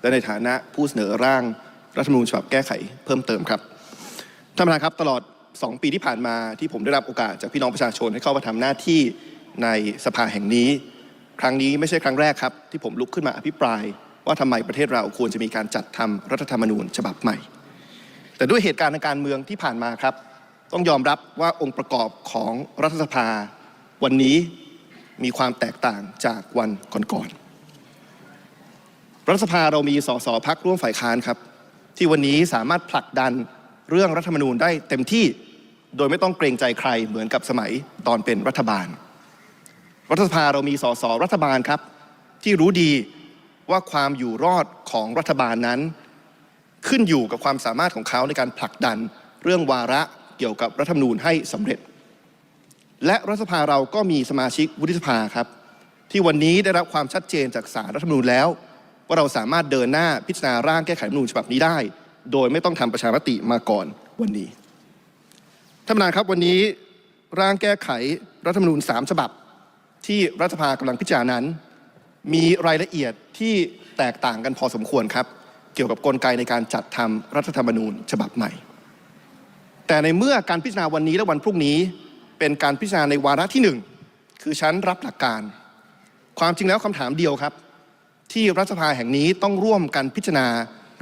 และในฐานะผู้เสนอร่างรัฐธรรมนูญฉบับแก้ไขเพิ่มเติมครับท่านประธานครับตลอด 2 ปีที่ผ่านมาที่ผมได้รับโอกาสจากพี่น้องประชาชนให้เข้ามาทำหน้าที่ในสภาแห่งนี้ ครั้งนี้ไม่ใช่ครั้งแรกครับ ที่ผมลุกขึ้นมาอภิปราย ว่าทำไมประเทศเราควรจะมีการจัดทำรัฐธรรมนูญฉบับใหม่ แต่ด้วยเหตุการณ์ทางการเมืองที่ผ่านมาครับ ต้องยอมรับว่าองค์ประกอบของรัฐสภา วันนี้มีความแตกต่างจากวันก่อนๆ รัฐสภาเรามีสสพักร่วมฝ่ายค้านครับ ที่วันนี้สามารถผลักดันเรื่องรัฐธรรมนูญได้เต็มที่โดยไม่ต้องเกรงใจใครเหมือนกับสมัยตอนเป็นรัฐบาล รัฐสภาเรามีสสรัฐบาลครับ ที่รู้ดีว่าความอยู่รอดของรัฐบาลนั้น ขึ้นอยู่กับความสามารถของเขาในการผลักดันเรื่องวาระเกี่ยวกับรัฐธรรมนูญให้สำเร็จ และรัฐสภาเราก็มีสมาชิกวุฒิสภาครับ ที่วันนี้ได้รับความชัดเจนจากสารรัฐธรรมนูญแล้ว ว่าเราสามารถเดินหน้าพิจารณาร่างแก้ไขรัฐธรรมนูญฉบับนี้ได้ โดยไม่ต้องทำประชามติมาก่อนวันนี้ท่านประธานครับวันนี้ร่างแก้ไขรัฐธรรมนูญสามฉบับ ที่รัฐสภากำลังพิจารณานั้น มีรายละเอียดที่แตกต่างกันพอสมควรครับ เกี่ยวกับกลไกในการจัดทำรัฐธรรมนูญฉบับใหม่ แต่ในเมื่อการพิจารณาวันนี้และวันพรุ่งนี้ เป็นการพิจารณาในวาระที่หนึ่งคือชั้นรับหลักการ ความจริงแล้วคำถามเดียวครับ ที่รัฐสภาแห่งนี้ต้องร่วมกันพิจารณา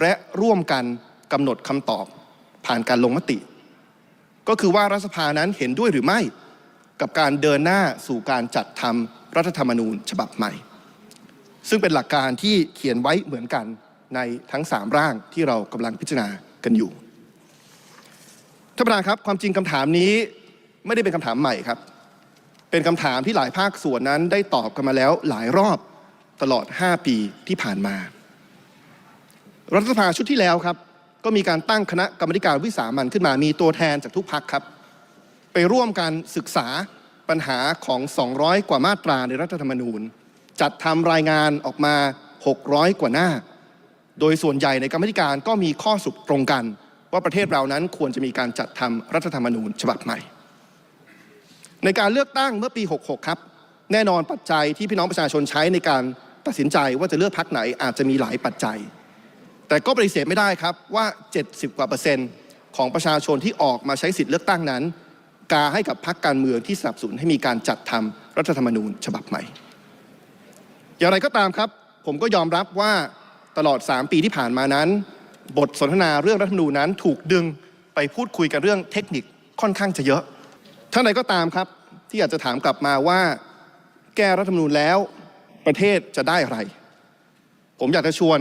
และร่วมกันกำหนดคำตอบผ่านการลงมติ ก็คือว่ารัฐสภานั้นเห็นด้วยหรือไม่ กับการเดินหน้าสู่การจัดทำรัฐธรรมนูญฉบับใหม่ ซึ่งเป็นหลักการที่เขียนไว้เหมือนกันในทั้ง 3 ร่างที่เรากำลังพิจารณากันอยู่ท่านประธานครับความจริงคำถามนี้ไม่ได้เป็นคำถามใหม่ครับ เป็นคำถามที่หลายภาคส่วนนั้นได้ตอบกันมาแล้วหลายรอบ ตลอด 5 ปีที่ผ่านมา รัฐสภาชุดที่แล้วครับ ก็มีการตั้งคณะกรรมการวิสามันขึ้นมามีตัวแทนจากทุกพักครับ ไปร่วมกันศึกษาปัญหาของ 200 กว่ามาตราในรัฐธรรมนูญ จัดทำรายงานออกมา 600 กว่าหน้า โดยส่วนใหญ่ในกรรมธิการก็มีข้อสุดตรงกัน ว่าประเทศเรานั้นควรจะมีการจัดทำรัฐธรรมนูญฉบับใหม่ ในการเลือกตั้งเมื่อปี 66 ครับ แน่นอนปัจจัยที่พี่น้องประชาชนใช้ในการ ตัดสินใจว่าจะเลือกพักไหนอาจจะมีหลายปัจจัย แต่ก็ปฏิเสธไม่ได้ครับว่า 70 กว่าเปอร์เซ็นต์ของประชาชนที่ออกมาใช้สิทธิ์เลือกตั้งนั้น กาให้กับพรรคการเมืองที่สนับสนุนให้มีการจัดทำรัฐธรรมนูญฉบับใหม่ อย่างไรก็ตามครับ ผมก็ยอมรับว่าตลอด 3 ปีที่ผ่านมานั้น บทสนทนาเรื่องรัฐธรรมนูญนั้นถูกดึงไปพูดคุยกันเรื่องเทคนิคค่อนข้างจะเยอะท่านใดก็ตามครับที่อยากจะถามกลับมาว่า แก้รัฐธรรมนูญแล้ว ประเทศจะได้อะไร ผมอยากจะชวน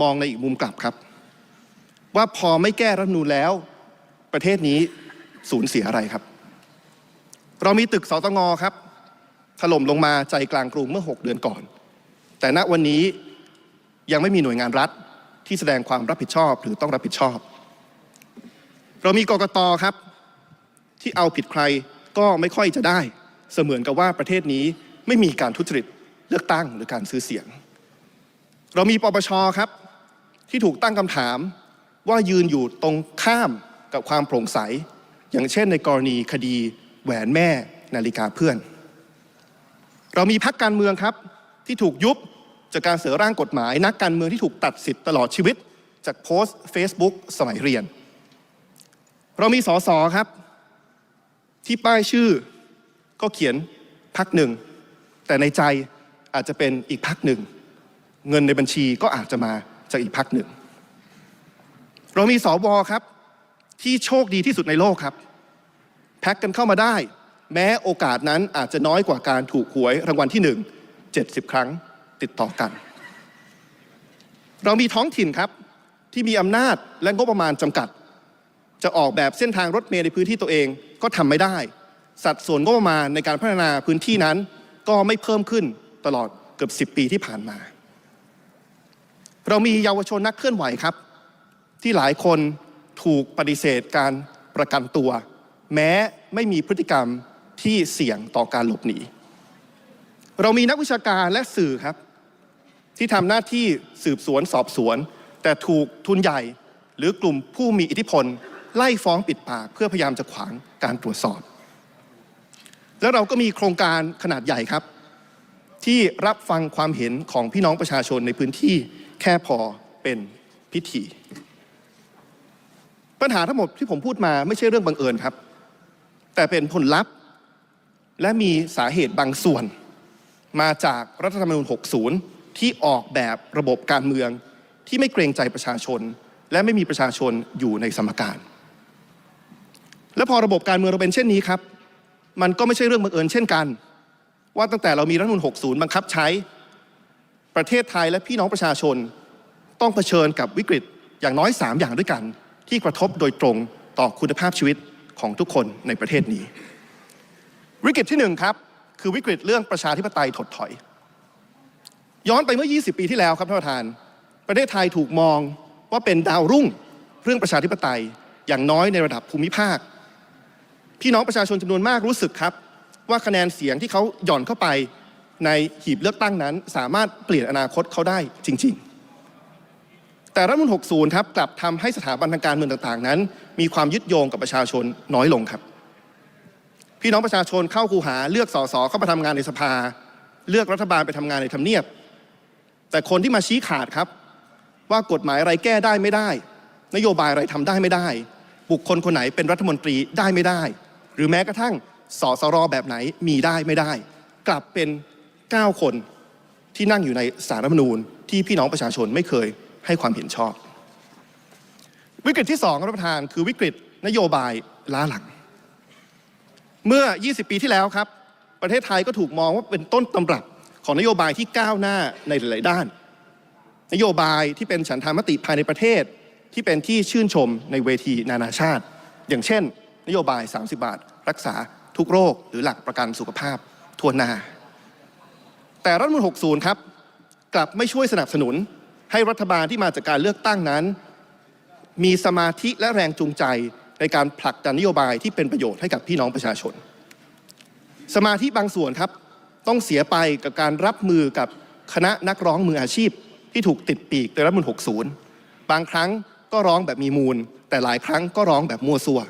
มองในอีกมุมกลับครับ ว่าพอไม่แก้รัฐนูญแล้ว ประเทศนี้สูญเสียอะไรครับ เรามีตึกสตงครับถล่มลงมาใจกลางกรุงเมื่อ 6 เดือนก่อน แต่ณวันนี้ยังไม่มีหน่วยงานรัฐที่แสดงความรับผิดชอบหรือต้องรับผิดชอบ เรามีกกตครับ ที่เอาผิดใครก็ไม่ค่อยจะได้ เสมือนกับว่าประเทศนี้ไม่มีการทุจริต เลือกตั้งหรือการซื้อเสียง เรามีปปชครับ ที่ถูกตั้งคำถามว่ายืนอยู่ตรงข้ามกับความโปร่งใส อย่างเช่นในกรณีคดีแหวนแม่นาฬิกาเพื่อน เรามีพักการเมืองครับที่ถูกยุบจากการเสนอร่างกฎหมาย นักการเมืองที่ถูกตัดสิทธิ์ตลอดชีวิต จากโพสต์ Facebook สมัยเรียน เรามีสอสอครับ ที่ป้ายชื่อก็เขียนพักหนึ่ง แต่ในใจ อาจจะเป็นอีกพักหนึ่ง เงินในบัญชีก็อาจจะมาจากอีกพักหนึ่ง เรามีสวครับที่โชคดีที่สุดในโลกครับ แพ็กกันเข้ามาได้ แม้โอกาสนั้นอาจจะน้อยกว่าการถูกหวยรางวัลที่หนึ่ง70 ครั้งติดต่อกัน เรามีท้องถิ่นครับที่มีอำนาจและงบประมาณจำกัด จะออกแบบเส้นทางรถเมล์ในพื้นที่ตัวเองก็ทำไม่ได้ สัดส่วนงบประมาณในการพัฒนาพื้นที่นั้นก็ไม่เพิ่มขึ้น ตลอดเกือบ 10 ปีที่ผ่านมา เรามีเยาวชนนักเคลื่อนไหวครับ ที่หลายคนถูกปฏิเสธการประกันตัว แม้ไม่มีพฤติกรรมที่เสี่ยงต่อการหลบหนี เรามีนักวิชาการและสื่อครับ ที่ทำหน้าที่สืบสวนสอบสวน แต่ถูกทุนใหญ่หรือกลุ่มผู้มีอิทธิพล ไล่ฟ้องปิดปากเพื่อพยายามจะขวางการตรวจสอบ แล้วเราก็มีโครงการขนาดใหญ่ครับ ที่รับฟังความเห็นของพี่น้องประชาชนในพื้นที่แค่พอเป็นพิธี ปัญหาทั้งหมดที่ผมพูดมาไม่ใช่เรื่องบังเอิญครับ แต่เป็นผลลัพธ์ และมีสาเหตุบางส่วน มาจากรัฐธรรมนูญ 60 ที่ออกแบบระบบการเมืองที่ไม่เกรงใจประชาชน และไม่มีประชาชนอยู่ในสมการ และพอระบบการเมืองเราเป็นเช่นนี้ครับ มันก็ไม่ใช่เรื่องบังเอิญเช่นกัน ว่าตั้งแต่เรามีรัฐมนูญ60 บังคับใช้ ประเทศไทยและพี่น้องประชาชน ต้องเผชิญกับวิกฤตอย่างน้อย 3 อย่างด้วยกัน ที่กระทบโดยตรงต่อคุณภาพชีวิตของทุกคนในประเทศนี้ วิกฤตที่หนึ่งครับคือวิกฤตเรื่องประชาธิปไตยถดถอย ย้อนไปเมื่อ 20 ปีที่แล้วครับท่านประธาน ประเทศไทยถูกมองว่าเป็นดาวรุ่งเรื่องประชาธิปไตยอย่างน้อยในระดับภูมิภาค พี่น้องประชาชนจำนวนมากรู้สึกครับ ว่าคะแนนเสียงที่เขาหย่อนเข้าไปในหีบเลือกตั้งนั้น สามารถเปลี่ยนอนาคตเขาได้จริง ๆ แต่รัฐธรรมนูล60 ครับกลับทำให้สถาบันทางการเมืองต่างๆ นั้น มีความยึดโยงกับประชาชนน้อยลงครับ พี่น้องประชาชนเข้าคูหาเลือกสสเข้ามาทำงานในสภา เลือกรัฐบาลไปทำงานในทำเนียบ แต่คนที่มาชี้ขาดครับ ว่ากฎหมายอะไรแก้ได้ไม่ได้ นโยบายอะไรทำได้ไม่ได้ บุคคลคนไหนเป็นรัฐมนตรีได้ไม่ได้ หรือแม้กระทั่ง สสรแบบไหนมีได้ไม่ได้ กลับเป็น 9 คนที่นั่งอยู่ในสารรัฐมนูญที่พี่น้องประชาชนไม่เคยให้ความเห็นชอบ วิกฤตที่สองครับานประธานคือวิกฤตนโยบายล้าหลัง เมื่อ 20 ปีที่แล้วครับ ประเทศไทยก็ถูกมองว่าเป็นต้นตำรับของนโยบายที่ก้าวหน้าในหลาย ๆ ด้าน นโยบายที่เป็นฉันทามติภายในประเทศที่เป็นที่ชื่นชมในเวทีนานาชาติ อย่างเช่น นโยบาย 30 บาท รักษา ทุกโรคหรือหลักประกันสุขภาพทั่วหน้า แต่รัฐธรรมนูล60 ครับ กลับไม่ช่วยสนับสนุนให้รัฐบาลที่มาจากการเลือกตั้งนั้น มีสมาธิและแรงจูงใจในการผลักดันนโยบายที่เป็นประโยชน์ให้กับพี่น้องประชาชน สมาธิบางส่วนครับต้องเสียไปกับการรับมือกับคณะนักร้องมืออาชีพ ที่ถูกติดปีกโดยรัฐธรรมนูล60 บางครั้งก็ร้องแบบมีมูล แต่หลายครั้งก็ร้องแบบมั่วซั่ว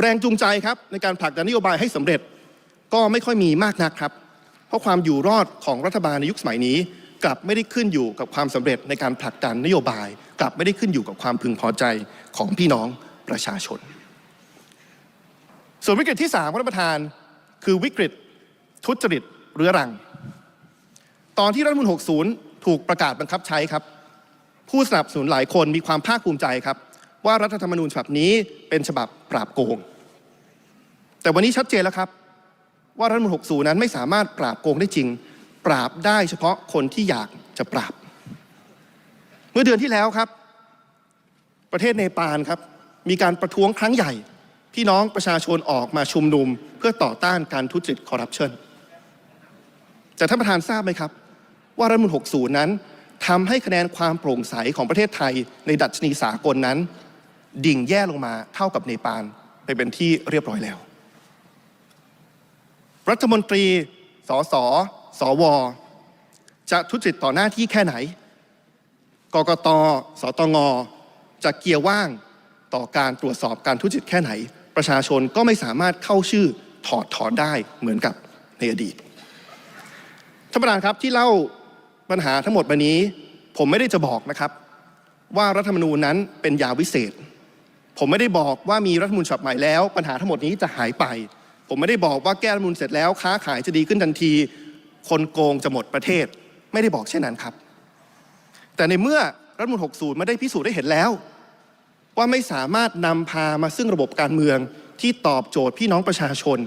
แรงจูงใจครับในการผลักดันนโยบายให้สำเร็จก็ไม่ค่อยมีมากนักครับ เพราะความอยู่รอดของรัฐบาลในยุคสมัยนี้ กลับไม่ได้ขึ้นอยู่กับความสำเร็จในการผลักดันนโยบาย กลับไม่ได้ขึ้นอยู่กับความพึงพอใจของพี่น้องประชาชน ส่วนวิกฤตที่สามรับท่านประธาน คือวิกฤตทุจริตเรื้อรัง ตอนที่รัฐมนูล60 ถูกประกาศบังคับใช้ครับ ผู้สนับสนุนหลายคนมีความภาคภูมิใจครับ ว่ารัฐธรรมนูญฉบับนี้เป็นฉบับปราบโกง แต่วันนี้ชัดเจนแล้วครับ ว่ารัฐมนูล60 นั้นไม่สามารถปราบโกงได้จริง ปราบได้เฉพาะคนที่อยากจะปราบ เมื่อเดือนที่แล้วครับ ประเทศเนปาลครับ มีการประท้วงครั้งใหญ่ พี่น้องประชาชนออกมาชุมนุม เพื่อต่อต้านการทุจริตคอร์รัปชันแต่ท่านประธานทราบไหมครับ ว่ารัฐมนูล60 นั้นทำให้คะแนนความโปร่งใสของประเทศไทยในดัชนีสากลนั้น ดิ่งแย่ลงมาเท่ากับเนปาลไปเป็นที่เรียบร้อยแล้ว รัฐมนตรีสสสว จะทุจริตต่อหน้าที่แค่ไหน กกตสตงจะเกียร์ว่างต่อการตรวจสอบการทุจริตแค่ไหน ประชาชนก็ไม่สามารถเข้าชื่อถอดถอนได้เหมือนกับในอดีตท่านประธานครับที่เล่าปัญหาทั้งหมดมานี้ ผมไม่ได้จะบอกนะครับ ว่ารัฐธรรมนูญนั้นเป็นยาวิเศษ ผมไม่ได้บอกว่ามีรัฐมนูญฉบับใหม่แล้ว ปัญหาทั้งหมดนี้จะหายไป ผมไม่ได้บอกว่าแก้รัฐมนูญเสร็จแล้วค้าขายจะดีขึ้นทันที คนโกงจะหมดประเทศ ไม่ได้บอกเช่นนั้นครับ แต่ในเมื่อรัฐมนูญ60ไม่ได้พิสูจน์ได้เห็นแล้ว ว่าไม่สามารถนำพามาซึ่งระบบการเมืองที่ตอบโจทย์พี่น้องประชาชน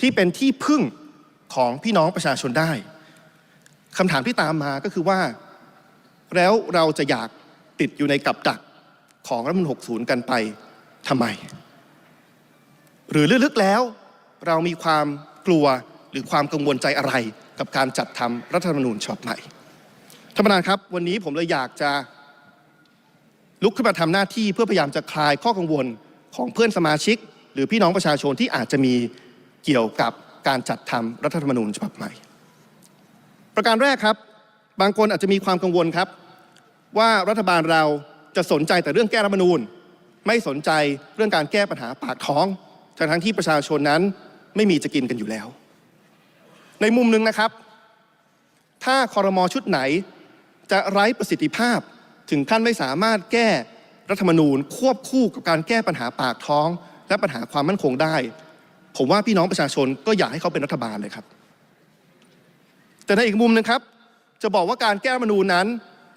ที่เป็นที่พึ่งของพี่น้องประชาชนได้คำถามที่ตามมาก็คือว่า แล้วเราจะอยากติดอยู่ในกับดัก ของรัฐมนูญ60 กันไปทำไม หรือลึกๆแล้ว เรามีความกลัวหรือความกังวลใจอะไรกับการจัดทำรัฐธรรมนูญฉบับใหม่ท่านประธานครับ วันนี้ผมเลยอยากจะลุกขึ้นมาทำหน้าที่เพื่อพยายามจะคลายข้อกังวลของเพื่อนสมาชิก หรือพี่น้องประชาชนที่อาจจะมีเกี่ยวกับการจัดทำรัฐธรรมนูญฉบับใหม่ ประการแรกครับ บางคนอาจจะมีความกังวลครับ ว่ารัฐบาลเรา จะสนใจแต่เรื่องแก้รัฐมนูญ ไม่สนใจเรื่องการแก้ปัญหาปากท้องทั้งทั้งที่ประชาชนนั้นไม่มีจะกินกันอยู่แล้ว ในมุมหนึ่งนะครับ ถ้าคอรมอชุดไหน จะไร้ประสิทธิภาพถึงขั้นไม่สามารถแก้รัฐธรรมนูญ ควบคู่กับการแก้ปัญหาปากท้อง และปัญหาความมั่นคงได้ ผมว่าพี่น้องประชาชนก็อยากให้เขาเป็นรัฐบาลเลยครับ แต่ในอีกมุมหนึงครับ จะบอกว่าการแก้รัฐธรรมนูญนั้น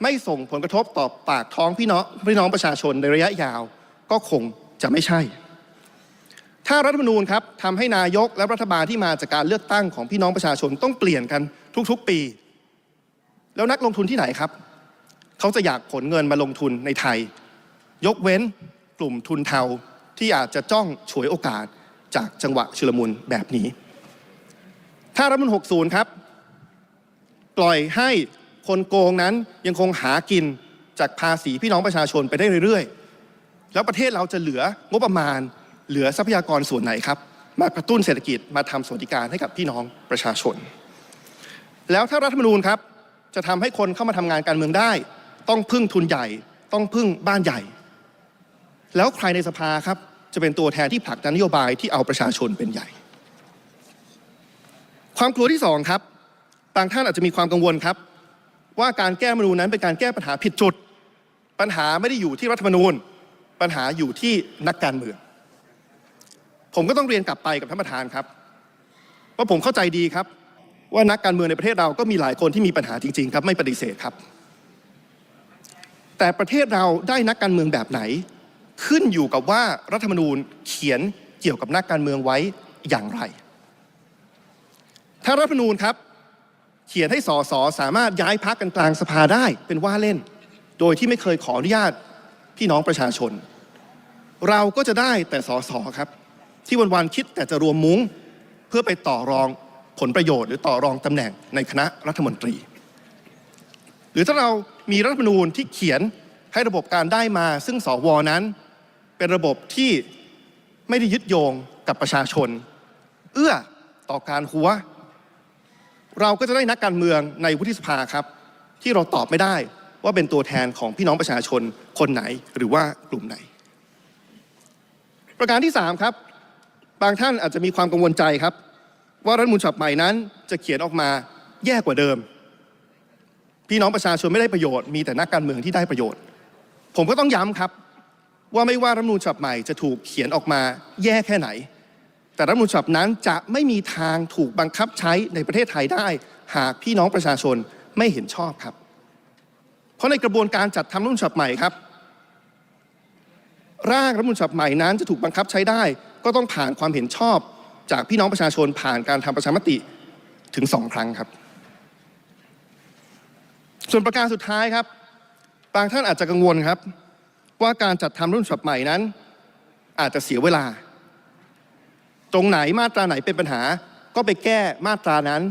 ไม่ส่งผลกระทบต่อปากท้องพี่น้องพี่น้องประชาชนในระยะยาวก็คงจะไม่ใช่ ถ้ารัฐธรรมนูญครับทำให้นายกและรัฐบาลที่มาจากการเลือกตั้งของพี่น้องประชาชนต้องเปลี่ยนกันทุกๆปี แล้วนักลงทุนที่ไหนครับ เขาจะอยากขนเงินมาลงทุนในไทย ยกเว้นกลุ่มทุนเทาที่อาจจะจ้องฉวยโอกาสจากจังหวะชุลมุนแบบนี้ ถ้ารัฐมนูญ60 ครับ ปล่อยให้ คนโกงนั้นยังคงหากินจากภาษีพี่น้องประชาชนไปได้เรื่อยๆ แล้วประเทศเราจะเหลืองบประมาณ เหลือทรัพยากรส่วนไหนครับ มากระตุ้นเศรษฐกิจมาทำสวัสดิการให้กับพี่น้องประชาชน แล้วถ้ารัฐธรรมนูญครับจะทำให้คนเข้ามาทำงานการเมืองได้ ต้องพึ่งทุนใหญ่ ต้องพึ่งบ้านใหญ่ แล้วใครในสภาครับจะเป็นตัวแทนที่ผลักดันนโยบายที่เอาประชาชนเป็นใหญ่ ความกลัวที่สองครับบางท่านอาจจะมีความกังวลครับ ว่าการแก้รัฐมนูนั้นเป็นการแก้ปัญหาผิดจุด ปัญหาไม่ได้อยู่ที่รัฐมนูญ ปัญหาอยู่ที่นักการเมือง ผมก็ต้องเรียนกลับไปกับท่านประธานครับ ว่าผมเข้าใจดีครับ ว่านักการเมืองในประเทศเราก็มีหลายคนที่มีปัญหาจริง ๆ ครับ ไม่ปฏิเสธครับ แต่ประเทศเราได้นักการเมืองแบบไหน ขึ้นอยู่กับว่ารัฐธรรมนูญเขียนเกี่ยวกับนักการเมืองไว้อย่างไร ถ้ารัฐธรรมนูญครับ ขียนให้สสสามารถย้ายพักกันกลางสภาได้เป็นว่าเล่น โดยที่ไม่เคยขออนุญาตพี่น้องประชาชน เราก็จะได้แต่สสครับ ที่วันๆคิดแต่จะรวมมุ้งเพื่อไปต่อรองผลประโยชน์ หรือต่อรองตำแหน่งในคณะรัฐมนตรี หรือถ้าเรามีรัฐธรรมนูญที่เขียนให้ระบบการได้มา ซึ่งสวนั้น เป็นระบบที่ไม่ได้ยึดโยงกับประชาชน เอื้อต่อการหัว เราก็จะได้นักการเมืองในวุฒิสภาครับ ที่เราตอบไม่ได้ว่าเป็นตัวแทนของพี่น้องประชาชนคนไหนหรือว่ากลุ่มไหน ประการที่ 3 ครับ บางท่านอาจจะมีความกังวลใจครับ ว่ารัฐมนูญฉบับใหม่นั้นจะเขียนออกมาแย่กว่าเดิม พี่น้องประชาชนไม่ได้ประโยชน์มีแต่นักการเมืองที่ได้ประโยชน์ ผมก็ต้องย้ำครับ ว่าไม่ว่ารัฐมนูญฉบับใหม่จะถูกเขียนออกมาแย่แค่ไหน แต่รัฐมนูญฉบับนั้นจะไม่มีทางถูกบังคับใช้ในประเทศไทยได้ หากพี่น้องประชาชนไม่เห็นชอบครับ เพราะในกระบวนการจัดทำรัฐมนูญฉบับใหม่ครับ ร่างรัฐมนูญฉบับใหม่นั้นจะถูกบังคับใช้ได้ ก็ต้องผ่านความเห็นชอบจากพี่น้องประชาชนผ่านการทำประชามติถึงสองครั้งครับ ส่วนประการสุดท้ายครับ บางท่านอาจจะกังวลครับ ว่าการจัดทำรัฐมนูญฉบับใหม่นั้น อาจจะเสียเวลา ตรงไหนมาตราไหนเป็นปัญหา ก็ไปแก้มาตรานั้น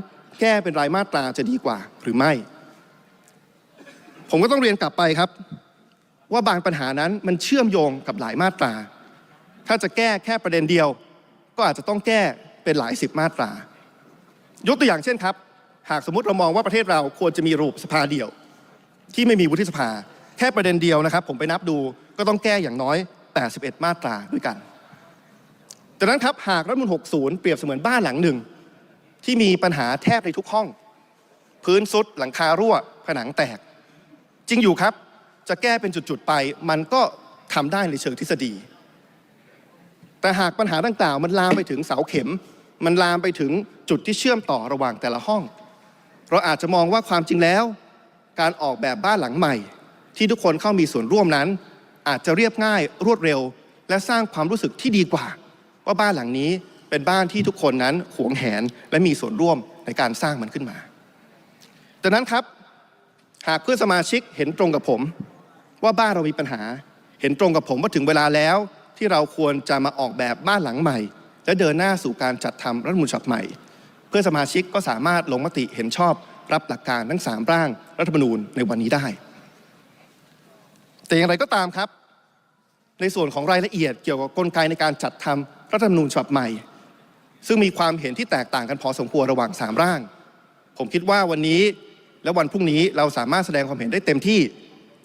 แก้เป็นรายมาตราจะดีกว่าหรือไม่ ผมก็ต้องเรียนกลับไปครับ ว่าบางปัญหานั้นมันเชื่อมโยงกับหลายมาตรา ถ้าจะแก้แค่ประเด็นเดียว ก็อาจจะต้องแก้เป็นหลายสิบมาตรา ยกตัวอย่างเช่นครับ หากสมมติเรามองว่าประเทศเราควรจะมีระบบสภาเดียว ที่ไม่มีวุฒิสภา แค่ประเด็นเดียวนะครับ ผมไปนับดูก็ต้องแก้อย่างน้อย 81 มาตราด้วยกัน ดังนั้นครับหากรัฐมนูล60 เปรียบเสมือนบ้านหลังหนึ่ง ที่มีปัญหาแทบในทุกห้อง พื้นซุดหลังคารั่ว ผนังแตก จริงอยู่ครับ จะแก้เป็นจุดๆไป มันก็ทำได้ในเชิงทฤษฎี แต่หากปัญหาต่างๆมันลามไปถึงเสาเข็ม มันลามไปถึงจุดที่เชื่อมต่อระหว่างแต่ละห้อง เราอาจจะมองว่าความจริงแล้ว การออกแบบบ้านหลังใหม่ ที่ทุกคนเข้ามีส่วนร่วมนั้น อาจจะเรียบง่ายรวดเร็ว และสร้างความรู้สึกที่ดีกว่า ว่าบ้านหลังนี้เป็นบ้านที่ทุกคนนั้นหวงแหนและมีส่วนร่วมในการสร้างมันขึ้นมาดังนั้นครับหากเพื่อนสมาชิกเห็นตรงกับผม ว่าบ้านเรามีปัญหา เห็นตรงกับผมว่าถึงเวลาแล้วที่เราควรจะมาออกแบบบ้านหลังใหม่ และเดินหน้าสู่การจัดทำรัฐมนูญฉบับใหม่ เพื่อนสมาชิกก็สามารถลงมติเห็นชอบรับหลักการทั้ง 3 ร่างรัฐธรรมนูญในวันนี้ได้ แต่อย่างไรก็ตามครับ ในส่วนของรายละเอียดเกี่ยวกับกลไกในการจัดทำ รัฐธรรมนูญฉบับใหม่ ซึ่งมีความเห็นที่แตกต่างกันพอสมควรระหว่าง 3 ร่าง ผมคิดว่าวันนี้และวันพรุ่งนี้เราสามารถแสดงความเห็นได้เต็มที่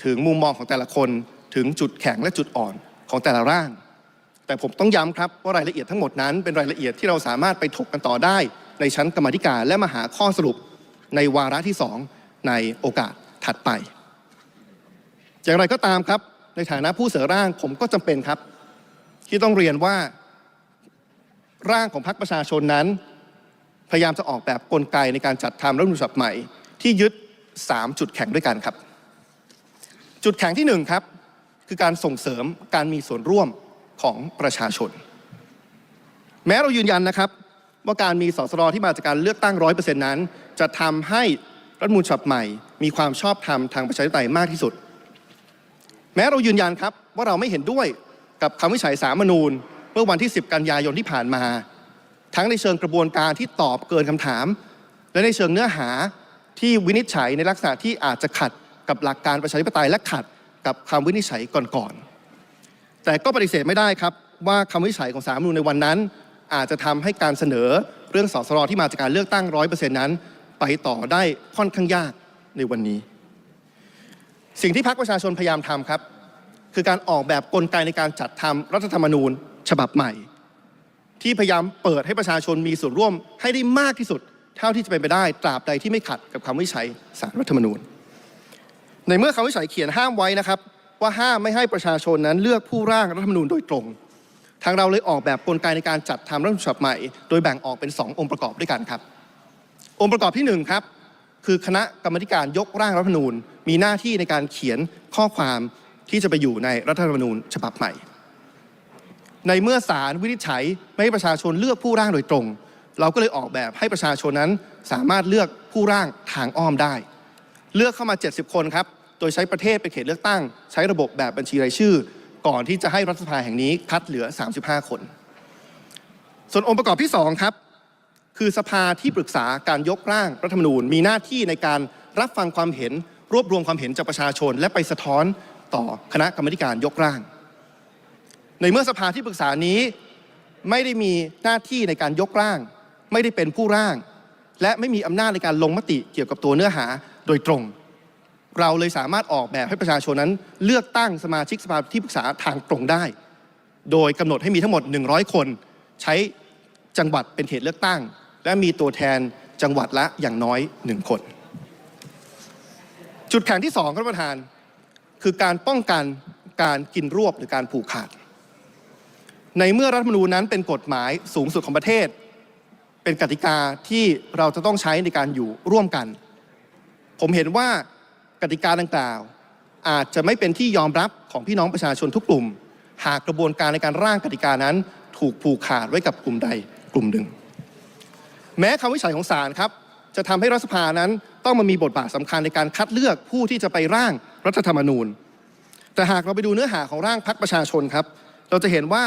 ถึงมุมมองของแต่ละคนถึงจุดแข็งและจุดอ่อนของแต่ละร่าง แต่ผมต้องย้ำครับว่ารายละเอียดทั้งหมดนั้นเป็นรายละเอียดที่เราสามารถไปถกกันต่อได้ในชั้นกรรมธิการและมาหาข้อสรุปในวาระที่ 2 ในโอกาสถัดไป อย่างไรก็ตามครับ ในฐานะผู้เสนอร่างผมก็จำเป็นครับ ที่ต้องเรียนว่า ร่างของพรรคประชาชนนั้น พยายามจะออกแบบกลไกในการจัดทำรัฐมนูญฉบับใหม่ ที่ยึด 3 จุดแข็งด้วยกันครับ จุดแข็งที่1ครับคือการส่งเสริมการมีส่วนร่วมของประชาชน แม้เรายืนยันนะครับ ว่าการมีสสรที่มาจากการเลือกตั้งร้อยเปอร์เซ็นต์นั้น จะทำให้รัฐมนูญฉบับใหม่ มีความชอบธรรมทางประชาธิปไตยมากที่สุด แม้เรายืนยันครับว่าเราไม่เห็นด้วยกับคำวิจัยสามนูญ มื่อวันที่ 10 กันยายนที่ผ่านมา ทั้งในเชิงกระบวนการที่ตอบเกินคำถาม และในเชิงเนื้อหาที่วินิจฉัยในลักษณะที่อาจจะขัดกับหลักการประชาธิปไตยและขัดกับคำวินิจฉัยก่อนๆแต่ก็ปฏิเสธไม่ได้ครับว่าคำวินิจฉัยของสารมัญนูญในวันนั้น อาจจะทำให้การเสนอเรื่องสสรที่มาจากการเลือกตั้งร้อยเปอร์เซ็นต์นั้น ไปต่อได้ค่อนข้างยากในวันนี้ สิ่งที่พรรคประชาชนพยายามทำครับ คือการออกแบบกลไกในการจัดทำรัฐธรรมนูญ ฉบับใหม่ ที่พยายามเปิดให้ประชาชนมีส่วนร่วมให้ได้มากที่สุด เท่าที่จะเป็นไปได้ ตราบใดที่ไม่ขัดกับคำวินิจฉัยสารรัฐธรรมนูญ ในเมื่อคำวินิจฉัยเขียนห้ามไว้นะครับ ว่าห้ามไม่ให้ประชาชนนั้นเลือกผู้ร่างรัฐธรรมนูญโดยตรง ทางเราเลยออกแบบกลไกในการจัดทำรัฐธรรมนูญฉบับใหม่ โดยแบ่งออกเป็น 2 องค์ประกอบด้วยกันครับ องค์ประกอบที่1ครับคือคณะกรรมการยกร่างรัฐธรรมนูญ มีหน้าที่ในการเขียนข้อความที่จะไปอยู่ในรัฐธรรมนูญฉบับใหม่ ในเมื่อศาลวินิจฉัยไม่ให้ประชาชนเลือกผู้ร่างโดยตรง เราก็เลยออกแบบให้ประชาชนนั้นสามารถเลือกผู้ร่างทางอ้อมได้ เลือกเข้ามา 70 คนครับ โดยใช้ประเทศเป็นเขตเลือกตั้ง ใช้ระบบแบบบัญชีรายชื่อ ก่อนที่จะให้รัฐสภาแห่งนี้คัดเหลือ 35 คน ส่วนองค์ประกอบที่ 2 ครับ คือสภาที่ปรึกษาการยกร่างรัฐธรรมนูญ มีหน้าที่ในการรับฟังความเห็น รวบรวมความเห็นจากประชาชน และไปสะท้อนต่อคณะกรรมการยกร่าง ในเมื่อสภาที่ปรึกษานี้ไม่ได้มีหน้าที่ในการยกร่าง ไม่ได้เป็นผู้ร่าง และไม่มีอำนาจในการลงมติเกี่ยวกับตัวเนื้อหาโดยตรง เราเลยสามารถออกแบบให้ประชาชนนั้น เลือกตั้งสมาชิกสภาที่ปรึกษาทางตรงได้ โดยกำหนดให้มีทั้งหมด 100 คน ใช้จังหวัดเป็นเขตเลือกตั้ง และมีตัวแทนจังหวัดละอย่างน้อย 1 คน จุดแข็งที่2ครับท่านประธาน คือการป้องกันการกินรวบหรือการผูกขาด ในเมื่อรัฐธรรมนูญนั้นเป็นกฎหมายสูงสุดของประเทศ เป็นกติกาที่เราจะต้องใช้ในการอยู่ร่วมกัน ผมเห็นว่ากติกาดังกล่าว อาจจะไม่เป็นที่ยอมรับของพี่น้องประชาชนทุกกลุ่ม หากกระบวนการในการร่างกติกานั้น ถูกผูกขาดไว้กับกลุ่มใดกลุ่มหนึ่ง แม้คำวิจัยของศาลครับ จะทำให้รัฐสภานั้นต้องมามีบทบาทสำคัญในการคัดเลือกผู้ที่จะไปร่างรัฐธรรมนูญ แต่หากเราไปดูเนื้อหาของร่างพักประชาชนครับ เราจะเห็นว่า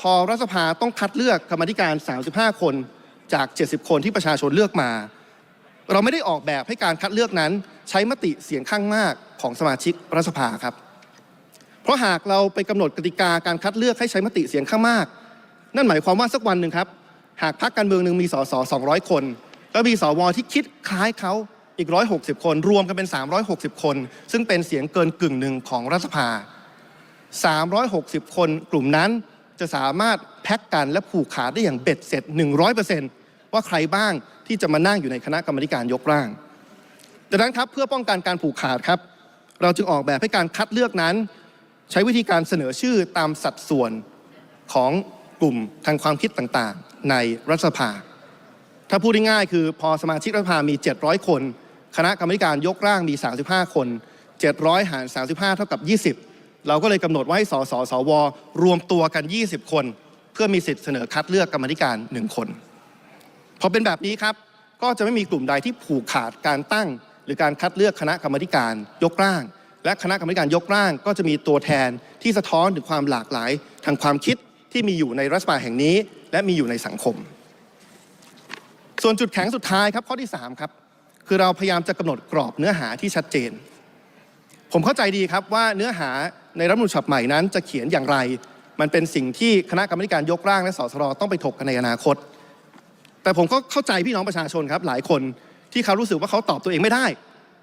พอรัฐสภาต้องคัดเลือกกรรมาธิการ 35 คนจาก 70 คนที่ประชาชนเลือกมา เราไม่ได้ออกแบบให้การคัดเลือกนั้น ใช้มติเสียงข้างมากของสมาชิกรัฐสภาครับ เพราะหากเราไปกำหนดกติกาการคัดเลือกให้ใช้มติเสียงข้างมาก นั่นหมายความว่าสักวันหนึ่งครับ หากพรรคการเมืองหนึ่งมีสส200 คนแล้วมีสวที่คิดคล้ายเขาอีก 160 คน รวมกันเป็น 360 คน ซึ่งเป็นเสียงเกินกึ่งหนึ่งของรัฐสภา 360 คนกลุ่มนั้น จะสามารถแพ็กกันและผูกขาดได้อย่างเบ็ดเสร็จ 100%ว่าใครบ้างที่จะมานั่งอยู่ในคณะกรรมการยกร่างดังนั้นครับเพื่อป้องกันการผูกขาดครับ เราจึงออกแบบให้การคัดเลือกนั้น ใช้วิธีการเสนอชื่อตามสัดส่วนของกลุ่มทางความคิดต่างๆ ในรัฐสภา ถ้าพูดง่ายๆคือพอสมาชิกรัฐสภามี 700 คน คณะกรรมการยกร่างมี 35 คน 700 หาร 35 เท่ากับ 20 เราก็เลยกำหนดไว้ให้สสสว รวมตัวกัน 20 คน เพื่อมีสิทธิ์เสนอคัดเลือกกรรมธิการ 1 คนพอเป็นแบบนี้ครับก็จะไม่มีกลุ่มใดที่ผูกขาดการตั้ง หรือการคัดเลือกคณะกรรมธิการยกร่าง และคณะกรรมธิการยกร่าง ก็จะมีตัวแทนที่สะท้อนถึงความหลากหลาย ทางความคิดที่มีอยู่ในรัฐสภาแห่งนี้ และมีอยู่ในสังคม ส่วนจุดแข็งสุดท้ายครับข้อที่3ครับคือเราพยายามจะกำหนดกรอบเนื้อหาที่ชัดเจน ผมเข้าใจดีครับว่าเนื้อหาในรัฐมนูญฉบับใหม่นั้นจะเขียนอย่างไร มันเป็นสิ่งที่คณะกรรมการยกร่างและสสรต้องไปถกกันในอนาคต แต่ผมก็เข้าใจพี่น้องประชาชนครับหลายคนที่เขารู้สึกว่าเขาตอบตัวเองไม่ได้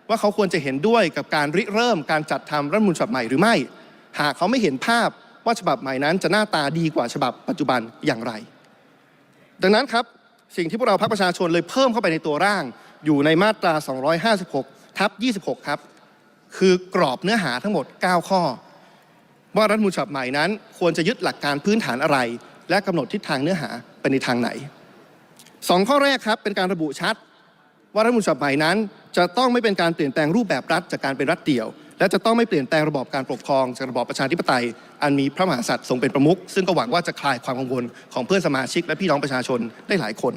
ว่าเขาควรจะเห็นด้วยกับการริเริ่มการจัดทำรัฐมนูญฉบับใหม่หรือไม่ หากเขาไม่เห็นภาพว่าฉบับใหม่นั้นจะหน้าตาดีกว่าฉบับปัจจุบันอย่างไร ดังนั้นครับสิ่งที่พวกเราพรรคประชาชนเลยเพิ่มเข้าไปในตัวร่าง อยู่ในมาตรา 256 ทับ 26 ครับ คือกรอบเนื้อหาทั้งหมด 9 ข้อ ว่ารัฐมนูญฉบับใหม่นั้น ควรจะยึดหลักการพื้นฐานอะไร และกำหนดทิศทางเนื้อหาไปในทางไหนสองข้อแรกครับเป็นการระบุชัด ว่ารัฐมนูญฉบับใหม่นั้น จะต้องไม่เป็นการเปลี่ยนแปลงรูปแบบรัฐจากการเป็นรัฐเดี่ยว และจะต้องไม่เปลี่ยนแปลงระบอบการปกครองจากระบอบประชาธิปไตย อันมีพระมหากษัตริย์ทรงเป็นประมุขซึ่งก็หวังว่าจะคลายความกังวลของเพื่อนสมาชิกและพี่น้องประชาชนได้หลายคน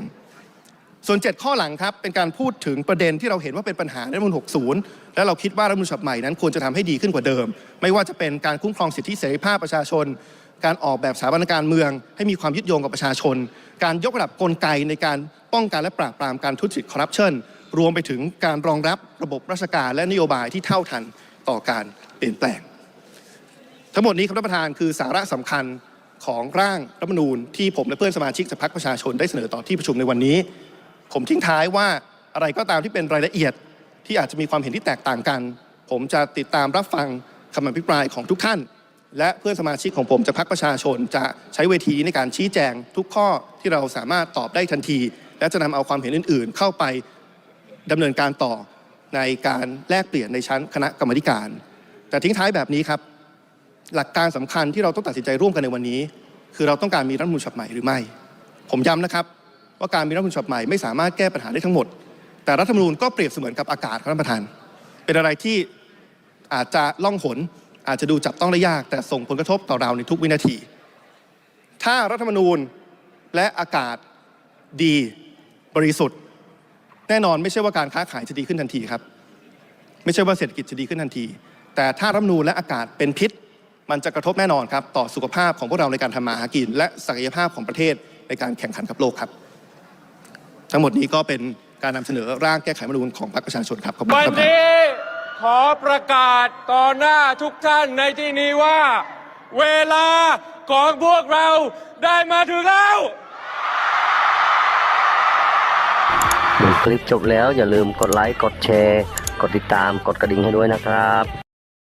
ส่วน 7 ข้อหลังครับเป็นการพูดถึงประเด็นที่เราเห็นว่าเป็นปัญหาในรัฐธรรมนูญ60 และเราคิดว่ารัฐมนูญฉบับใหม่นั้นควรจะทำให้ดีขึ้นกว่าเดิม ไม่ว่าจะเป็นการคุ้มครองสิทธิเสรีภาพประชาชน การออกแบบสถาบันการเมือง ให้มีความยึดโยงกับประชาชน การยกระดับกลไกในการป้องกันและปราบปรามการทุจริตคอร์รัปชันรวมไปถึงการรองรับระบบราชการและนโยบายที่เท่าทันต่อการเปลี่ยนแปลง ทั้งหมดนี้ครับท่านประธานคือสาระสำคัญของร่างรัฐธรรมนูญที่ผมและเพื่อนสมาชิกจากพรรคประชาชนได้เสนอต่อที่ประชุมในวันนี้ ผมทิ้งท้ายว่าอะไรก็ตามที่เป็นรายละเอียดที่อาจจะมีความเห็นที่แตกต่างกัน ผมจะติดตามรับฟังคำอภิปรายของทุกท่าน และเพื่อนสมาชิกของผมจากพรรคประชาชนจะใช้เวทีในการชี้แจงทุกข้อที่เราสามารถตอบได้ทันที และจะนำเอาความเห็นอื่น ๆ เข้าไปดำเนินการต่อในการแลกเปลี่ยนในชั้นคณะกรรมธิการ แต่ทิ้งท้ายแบบนี้ครับ หลักการสำคัญที่เราต้องตัดสินใจร่วมกันในวันนี้ คือเราต้องการมีรัฐมนูญฉบับใหม่หรือไม่ ผมย้ำนะครับ ว่าการมีรัฐมนูญฉบับใหม่ไม่สามารถแก้ปัญหาได้ทั้งหมด แต่รัฐธรรมนูญก็เปรียบเสมือนกับอากาศครับท่านประธาน เป็นอะไรที่อาจจะล่องหนอาจจะดูจับต้องได้ยาก แต่ส่งผลกระทบต่อเราในทุกวินาที ถ้ารัฐธรรมนูญและอากาศดีบริสุทธิ์ แน่นอนไม่ใช่ว่าการค้าขายจะดีขึ้นทันทีครับ ไม่ใช่ว่าเศรษฐกิจจะดีขึ้นทันที แต่ถ้ารัฐธรรมนูญและอากาศเป็นพิษ มันจะกระทบแน่นอนครับ ต่อสุขภาพของพวกเราในการทำมาหากิน และศักยภาพของประเทศในการแข่งขันกับโลกครับ ทั้งหมดนี้ก็เป็นการนำเสนอร่างแก้ไขรัฐธรรมนูญของพรรคประชาชนครับขอบคุณวันครับนี้ขอประกาศต่อหน้าทุกท่านในที่นี้ว่า เวลาของพวกเราได้มาถึงแล้ว ดูคลิปจบแล้วอย่าลืมกดไลค์ กดแชร์ กดติดตาม กดกระดิ่งให้ด้วยนะครับ